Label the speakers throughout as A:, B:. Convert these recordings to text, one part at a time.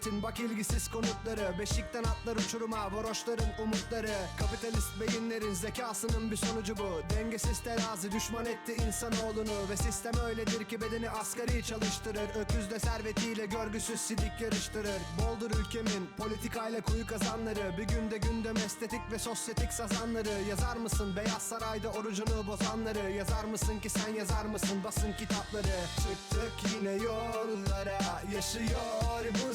A: devletin bak ilgisiz konutları Beşikten atlar uçuruma varoşların umutları. Kapitalist beyinlerin zekasının bir sonucu bu. Dengesiz terazi düşman etti insanoğlunu. Ve sistem öyledir ki bedeni asgari çalıştırır. Öküzde servetiyle görgüsüz sidik yarıştırır. Boldur ülkemin politikayla kuyu kazanları. Bir günde gündem estetik ve sosyetik sazanları. Yazar mısın Beyaz Saray'da orucunu bozanları? Yazar mısın ki sen yazar mısın? Basın kitapları. Çıktık yine yollara. Yaşıyor bu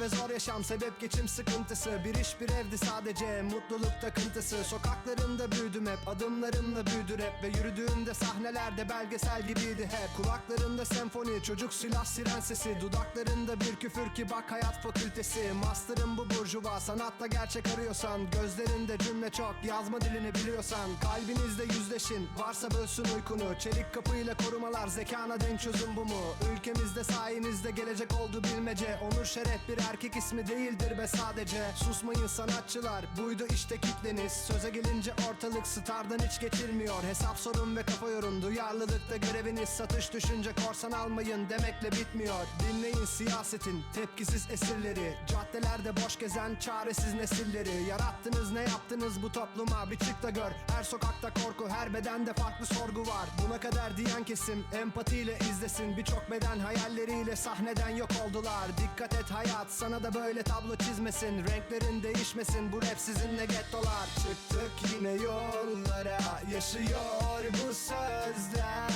A: ve zor yaşam. Sebep geçim sıkıntısı. Bir iş bir evdi sadece. Mutluluk takıntısı. Sokaklarında büyüdüm hep. Adımlarımla büyüdü rap Ve yürüdüğümde sahnelerde belgesel gibiydi hep. Kulaklarında senfoni çocuk silah siren sesi Dudaklarında bir küfür ki bak hayat fakültesi. Master'ım bu burjuva. Sanatta gerçek arıyorsan Gözlerinde cümle çok. Yazma dilini biliyorsan Kalbinizde yüzleşin. Varsa bölsün uykunu. Çelik kapıyla korumalar. Zekana denk çözüm bu mu? Ülkemizde sayenizde gelecek oldu bilmece. Onur şeref bir erkek ismi değildir be sadece. Susmayın sanatçılar buydu işte kitleniz. Söze gelince ortalık stardan hiç geçilmiyor Hesap sorun ve kafa yorun duyarlılıkta göreviniz Satış düşünce korsan almayın demekle bitmiyor. Dinleyin siyasetin tepkisiz esirleri. Caddelerde boş gezen çaresiz nesilleri. Yarattınız ne yaptınız bu topluma? Bir çık da gör. Her sokakta korku her bedende farklı sorgu var. Buna kadar diyen kesim empatiyle izlesin. Birçok beden hayalleriyle sahneden yok oldular. Dikkat et hayat sana da böyle tablo çizmesin. Renklerin değişmesin bu rap sizinle gettolar. Çıktık yine yollara yaşıyor bu sözler.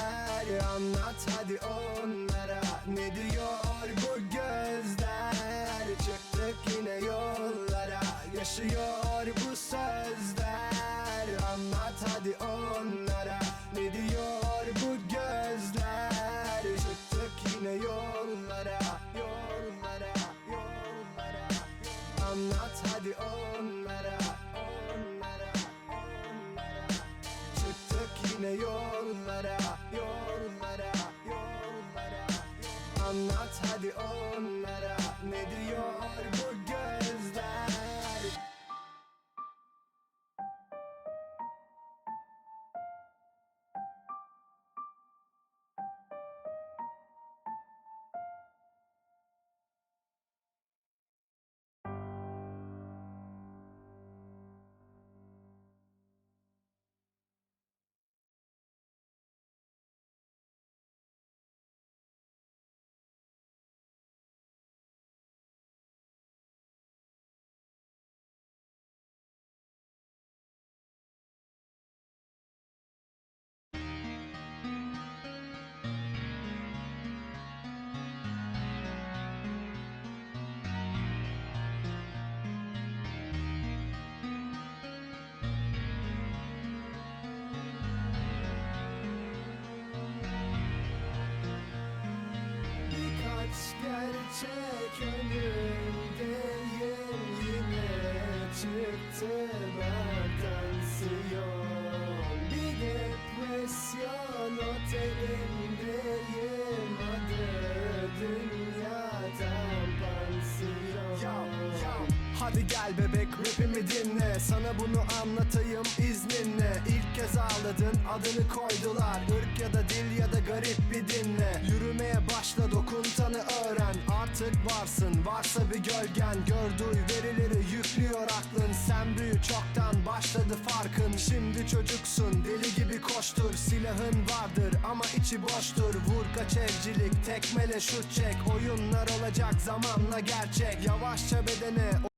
A: Anlat hadi onlara ne diyor Yollara yollara yollara Anlat hadi onlara ne diyor bu Hadi gel bebek rapimi dinle. Sana bunu anlatayım izninle. İlk kez ağladın adını koydular. Irk ya da dil ya da garip bir dinle. Yürümeye başla dokuntanı öğren. Artık varsın varsa bir gölgen. Gör duy verileri yüklüyor aklın. Sen büyü çoktan başladı farkın. Şimdi çocuksun deli gibi koştur. Silahın vardır ama içi boştur. Vur kaç evcilik tekmele şut çek. Oyunlar olacak zamanla gerçek. Yavaşça bedene